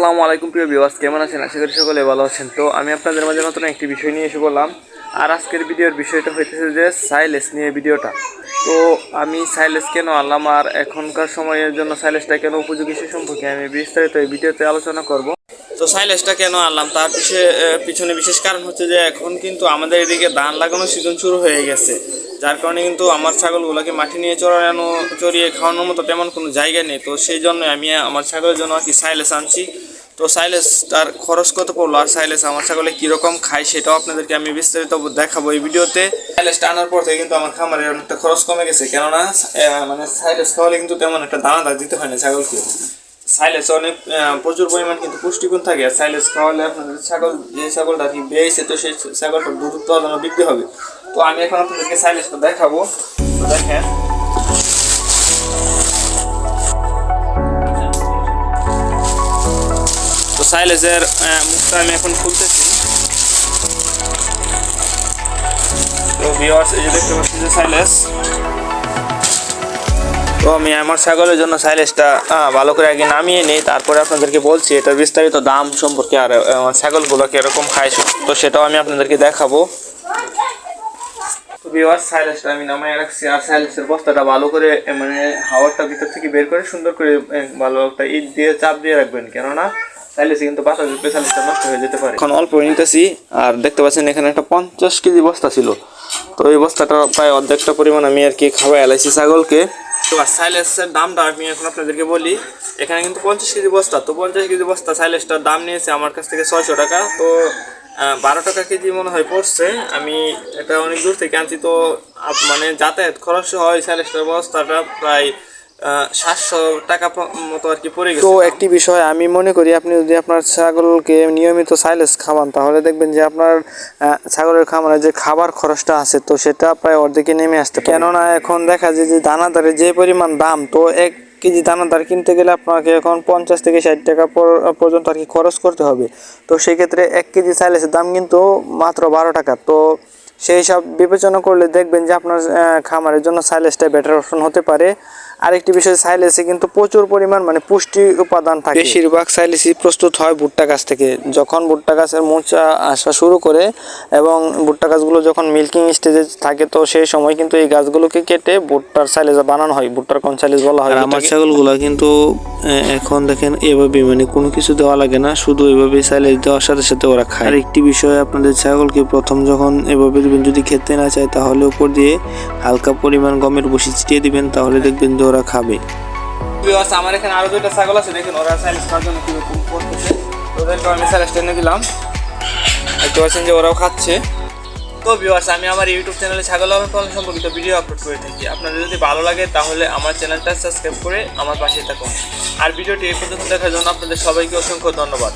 আসসালামু আলাইকুম প্রিয় ভিউয়ার্স কেমন আছেন? আশা করি সকলে ভালো আছেন। তো আমি আপনাদের মাঝে নতুন একটি বিষয় নিয়ে এসে বললাম আর আজকের ভিডিওর বিষয়টা হইতেছে যে সাইলেস নিয়ে ভিডিওটা। তো আমি সাইলেস কেন আনলাম আর এখনকার সময়ের জন্য সাইলেসটা কেন উপযোগী সে সম্পর্কে আমি বিস্তারিত এই ভিডিওতে আলোচনা করব। তো সাইলেসটা কেন আনলাম? তার পিছনে পিছনে বিশেষ কারণ হচ্ছে যে এখন কিন্তু আমাদের এদিকে ধান লাগানোর সিজন শুরু হয়ে গেছে। যার কারণে কিন্তু আমার ছাগলগুলোকে মাঠে নিয়ে চড়ানো, চড়িয়ে খাওয়ানোর মতো তেমন কোনো জায়গা নেই। তো সেই জন্য আমি আমার ছাগলের জন্য আর কি সাইলেস আনছি। তো সাইলেস তার খরচ কত পড়ল? আর সাইলেস আমার ছাগলে কীরকম খায় সেটাও আপনাদেরকে আমি বিস্তারিত দেখাবো এই ভিডিওতে। সাইলেসটা আনার পর থেকে কিন্তু আমার খামারে অনেকটা খরচ কমে গেছে। কেননা মানে সাইলেস খাওয়ালে কিন্তু তেমন একটা দানাদার দিতে হয় না ছাগলকে। সাইলেস অনেক প্রচুর পরিমাণ কিন্তু পুষ্টিগুণ থাকে। আর সাইলেস খাওয়ালে আপনাদের ছাগল, যে ছাগলটা আর কি বেয়েছে তো সেই ছাগলটা দুধ উৎপাদনও বৃদ্ধি হবে। তো আমি এখন আপনাদেরকে সাইলেসটা দেখাবো। দেখেন তো সাইলেসের মুখটা আমি এখন খুলতেছি। তো ভিউয়ার্স এই সাইলেস তো আমি আমার ছাগলের জন্য সাইলেসটা ভালো করে আগে নামিয়ে নিই, তারপরে আপনাদেরকে বলছি, এটার বিস্তারিত দাম সম্পর্কে আর ছাগলগুলো কীরকম খায় তো সেটাও আমি আপনাদেরকে দেখাবো। তো ভিউয়ার্স সাইলেসটা আমি নামায় রাখছি, আর সাইলেসের বস্তাটা ভালো করে মানে হাওয়াটা ভিতর থেকে বের করে সুন্দর করে ভালো একটা ইট দিয়ে, চাপ দিয়ে রাখবেন, কেননা সাইলেসে কিন্তু বাসা সাইলেসটা নষ্ট হয়ে যেতে পারে। এখন অল্প নিতেছি, আর দেখতে পাচ্ছেন এখানে একটা পঞ্চাশ কেজি বস্তা ছিল। তো এই বস্তাটা প্রায় অর্ধেকটা পরিমাণ আমি আর কি খাওয়াই এলাইছি ছাগলকে। তো আর সাইলেসের দামটা আমি এখন আপনাদেরকে বলি, এখানে কিন্তু পঞ্চাশ কেজি বস্তা। তো পঞ্চাশ কেজি বস্তা সাইলেসটার দাম নিয়েছে আমার কাছ থেকে ছয়শো টাকা। তো বারো টাকা কেজি মনে হয় পড়ছে। আমি এটা অনেক দূর থেকে আনছি। তো মানে যাতায়াত খরচ হয় সাইলেসটার বস্তাটা প্রায় সাতশো টাকা মতো আর কি পড়ে গেছে। তো একটি বিষয়, আমি মনে করি আপনি যদি আপনার ছাগলকে নিয়মিত সাইলেস খাওয়ান, তাহলে দেখবেন যে আপনার ছাগলের খামারে যে খাবার খরচটা আছে, তো সেটা প্রায় অর্ধেকে নেমে আসতে কেননা এখন দেখা যায় যে দানাদারের যে পরিমাণ দাম, তো এক কেজি দানাদার কিনতে গেলে আপনাকে এখন পঞ্চাশ থেকে ষাট টাকা পর- পর্যন্ত আর কি খরচ করতে হবে। তো সেক্ষেত্রে এক কেজি সাইলেসের দাম কিন্তু মাত্র বারো টাকা। তো সেই সব বিবেচনা করলে দেখবেন যে আপনার খামারের জন্য সাইলেসটা বেটার অপশন হতে পারে। আরেকটি বিষয় সাইলেসে কিন্তু প্রচুর পরিমাণ মানে পুষ্টি উপাদান থাকে। বেশিরভাগ সাইলেসই প্রস্তুত হয় ভুট্টা গাছ থেকে। যখন ভুট্টা গাছের মোচা আসা শুরু করে এবং ভুট্টা গাছগুলো যখন মিল্কিং স্টেজে থাকে তো সেই সময় কিন্তু এই গাছগুলোকে কেটে ভুট্টার সাইলেজ বানানো হয় ভুট্টার কোন সাইলেজ বলা হয় আমার ছাগলগুলো কিন্তু এখন দেখেন এভাবে মানে কোনো কিছু দেওয়া লাগে না শুধু এভাবে সাইলেস দেওয়ার সাথে সাথে ওরা খায়। আর একটি বিষয় আপনাদের ছাগলকে প্রথম যখন এভাবে দিবেন যদি খেতে না চায় তাহলে উপর দিয়ে হালকা পরিমাণ গমের বসি ছিটিয়ে দিবেন, তাহলে দেখবেন যে ওরা খাবে। আমার এখানে আরও দুইটা ছাগল আছে, দেখুন ওরা সাইলেস খাওয়ার জন্য ওদেরকে আমি সাইলেস টেনে দিলাম। দেখতে পাচ্ছেন যে ওরাও খাচ্ছে। তো ভিউয়ার্স আমি আমার ইউটিউব চ্যানেলে ছাগল পালন সম্পর্কিত ভিডিও আপলোড করে থাকি। আপনাদের যদি ভালো লাগে, তাহলে আমার চ্যানেলটা সাবস্ক্রাইব করে আমার পাশে থাকুন। আর ভিডিওটি এই পর্যন্ত দেখার জন্য আপনাদের সবাইকে অসংখ্য ধন্যবাদ।